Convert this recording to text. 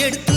எடுத்து